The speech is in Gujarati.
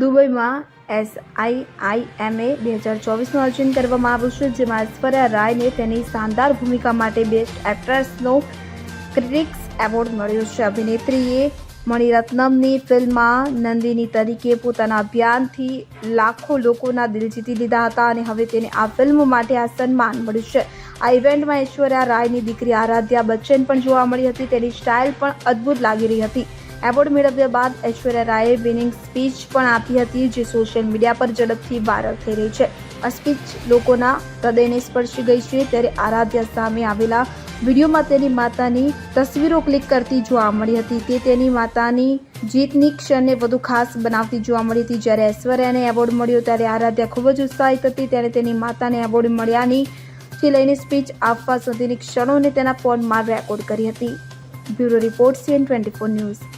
દુબઈમાં એસઆઈઆઈએમએ બે હજાર ચોવીસનું આયોજન કરવામાં આવ્યું છે, જેમાં ઐશ્વર્યા રાયને તેની શાનદાર ભૂમિકા માટે બેસ્ટ એક્ટ્રેસનો ક્રિટિક્સ એવોર્ડ મળ્યો છે. અભિનેત્રીએ મણિરત્નમની ફિલ્મમાં નંદિની તરીકે પોતાના અભિયાનથી લાખો લોકોના દિલ જીતી લીધા હતા અને હવે તેને આ ફિલ્મ માટે આ સન્માન મળ્યું છે. આ ઇવેન્ટમાં ઐશ્વર્યા રાયની દીકરી આરાધ્યા બચ્ચન પણ જોવા મળી હતી. તેની સ્ટાઇલ પણ અદ્ભુત લાગી રહી હતી. એવોર્ડ મેળવ્યા બાદ ઐશ્વર્યા રાયે વિનિંગ સ્પીચ પણ આપી હતી, જે સોશિયલ મીડિયા પર ઝડપથી વાયરલ થઈ રહી છે. આ સ્પીચ લોકોના હૃદયને સ્પર્શી ગઈ છે. ત્યારે આરાધ્યા સામે આવેલા વિડીયોમાં તેની માતાની તસવીરો ક્લિક કરતી જોવા મળી હતી. તે તેની માતાની જીતની ક્ષણને વધુ ખાસ બનાવતી જોવા મળી હતી. જ્યારે ઐશ્વર્યાને એવોર્ડ મળ્યો ત્યારે આરાધ્યા ખૂબ જ ઉત્સાહિત હતી. ત્યારે તેની માતાને એવોર્ડ મળ્યાની થી લઈને સ્પીચ આપવા સુધીની ક્ષણોને તેના ફોનમાં રેકોર્ડ કરી હતી. Bureau report CN twenty four news.